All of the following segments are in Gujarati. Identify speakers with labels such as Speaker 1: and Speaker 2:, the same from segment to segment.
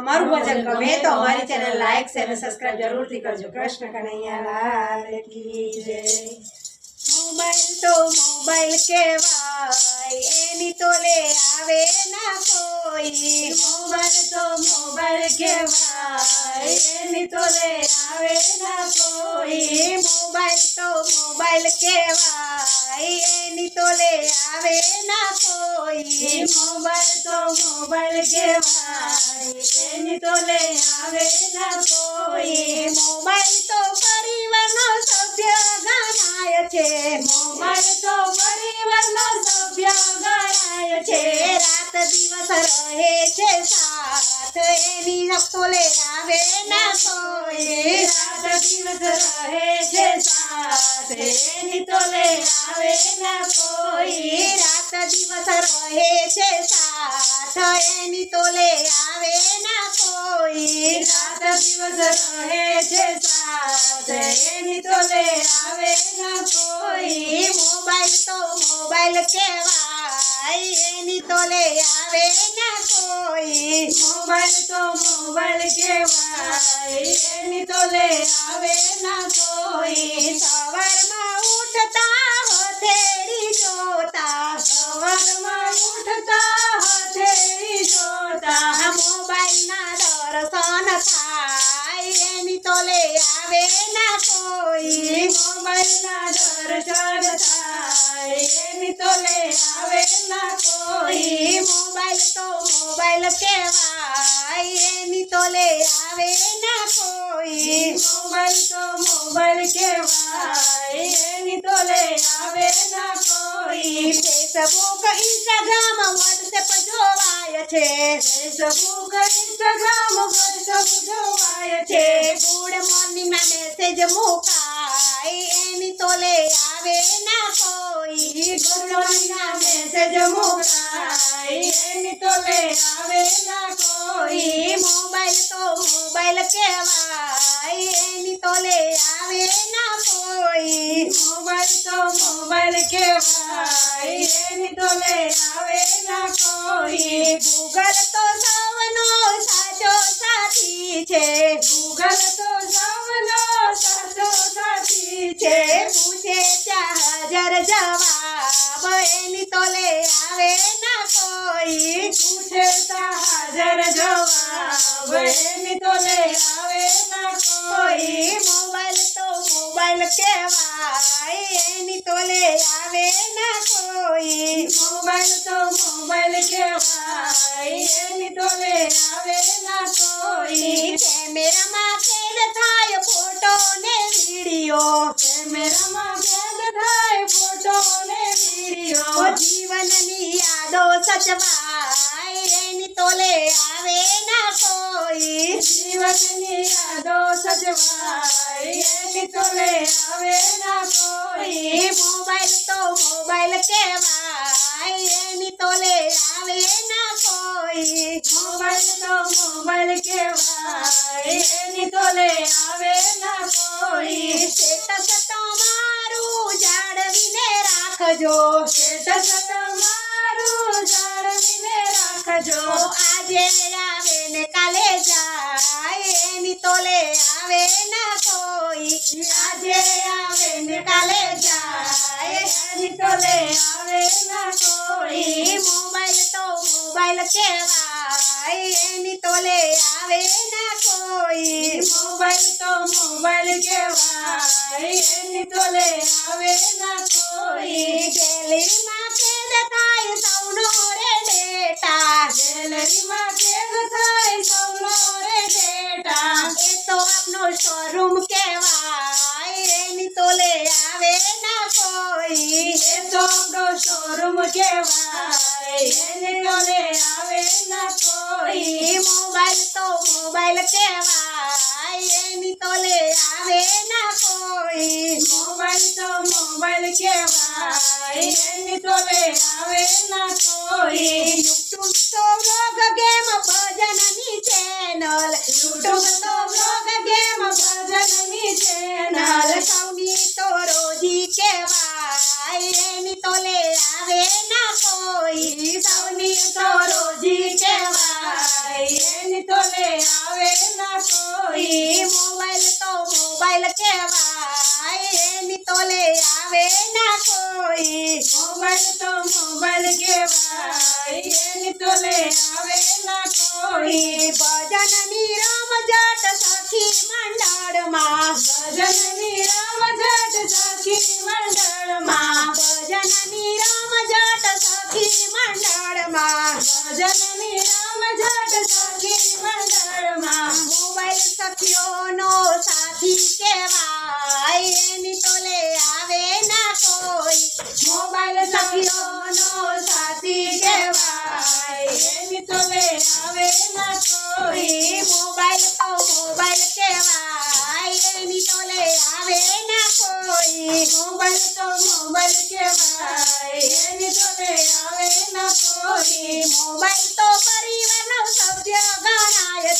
Speaker 1: અમારું ભજન ગમે તો અમારી ચેનલ લાઈક શેર અને સબસ્ક્રાઇબ જરૂરથી કરજો કૃષ્ણ કનૈયા લાલ કી જય મોબાઈલ તો મોબાઈલ કહેવાય, એની તો લે આવે ના કોઈ. મોબાઈલ તો મોબાઈલ કહેવાય, એની તો લે આવે ના કોઈ. મોબાઈલ તો મોબાઈલ કહેવાય, એની તો લે આવે ના કોઈ. મોબાઈલ તો મોબાઈલ કહેવાય, એની તો લે આવે ના કોઈ. મોબાઈલ તો ગણાય છે. મોબાઈલ તો પરિવારનો સભ્ય ગણાય છે. રાત દિવસ રહે છે સાથ. એની નખતો લે આવે ના કોઈ રાત દિવસ રહે છે સાથ. એની તો લે આવે ના કોઈ રાત દિવસ રહે છે સાથ. એની તો લે આવે ના કોઈ રાત દિવસ રહે છે સાથ એની તો આવે ના કોઈ. મોબાઈલ તો મોબાઈલ કહેવાય, એની તો આવે ના કોઈ. મોબાઈલ તો મોબાઈલ કહેવાય, એની તો લે આવે ના કોઈ. સવારમાં ઉઠતા હથેળી જોતા, સવારમાં ઉઠતા હથેળી જોતા. મોબાઈલના દર્શન થાય, એની તો લે આવે ના કોઈ મોબાઈલના દર્શન થાય એની તો લે આવે ના કોઈ મોબાઈલ તો મોબાઈલ કહેવાય એની તો લે આવે ના કોઈ મોબાઈલ તો મોબાઈલ કહેવાય એની તો લે આવે ના કોઈ ફેસબુક ઇન્સ્ટાગ્રામ વોટ્સએપ જોવાય છે. ફેસબુક ઇન્સ્ટાગ્રામ વોટ્સએપ જોવાય છે. ગુડ મોર્નિંગ ના મેસેજ મુકાય. એની તો લે આવે ના કોઈ. ગુડ મોર્નિંગ ના મેસેજ મુકાય. એની તો લે આવે ના કોઈ. મોબાઈલ તો મોબાઈલ કહેવાય. એની તો લે આવે ના કોઈ. મોબાઈલ તો મોબાઈલ કહેવાય. એની તો લે આવે ના કોઈ ગૂગલ તો સૌનો સાચો સાથી છે ગૂગલ તો સૌનો સાચો સાથી છે પૂછે ચાર જવાબ એની તો લે આવે ના કોઈ પૂછે ચાર જવાબ એની તો લે આવે ના કોઈ. મોબાઈલ તો મોબાઈલ કહેવાય એની તોલે આવે ના કોઈ. કેમેરામાં કેદ થાય ફોટો ને વીડિયો કેમેરામાં કેદ થાય ફોટો ને વીડિયો જીવનની યાદો સચવાય એની તોલે આવે ના કોઈ. જીવનની યાદો સચવાય એની તો લે આવે ના કહેવાય, એની રાખજો. જાળવીને રાખજો. એની તો લે આવે ના આવે ને કાલે જાય, એની તો લે કોઈ. મોબાઈલ તો મોબાઈલ કહેવાય, એની તો લે આવે ના કોઈ મોબાઈલ તો મોબાઈલ કહેવાય એની તો લે આવે ના કોઈ ગેલેરીમાં કેદ થાય સૌનો રે ડેટા ગેલેરીમાં કેદ થાય સૌનો રે ડેટા એ તો આપનો શોરૂમ કહેવાય એની તો લે આવે ના કોઈ એ તો આપણો શોરૂમ કહેવાય એની તો લે આવે ના કોઈ મોબાઈલ તો મોબાઈલ કહેવાય એની તો લે આવે ના કોઈ મોબાઈલ તો મોબાઈલ કહેવાય એની તો લે આવે ના કોઈ યુટ્યુબ તો વ્લોગ ગેમ ભજનની કહેવાય એની તો લે આવે ના કોઈ. મોબાઈલ તો મોબાઈલ કહેવાય, એની તો લે આવે ના કોઈ.
Speaker 2: કોઈ
Speaker 1: ભજનની રમઝટ સખી મંડાળમાં,
Speaker 2: ભજનની રમઝટ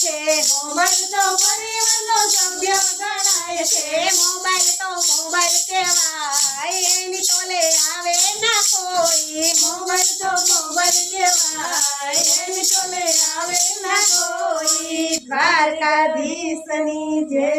Speaker 1: છે,
Speaker 2: મોબાઈલ તો પરિવારનો સભ્ય ગણાય છે.
Speaker 1: મોબાઈલ તો મોબાઈલ કહેવાય, એની તોલે આવે ના કોઈ.
Speaker 2: મોબાઈલ તો મોબાઈલ કહેવાય, એની તોલે આવે ના કોઈ.
Speaker 1: દ્વારકાધીશની જય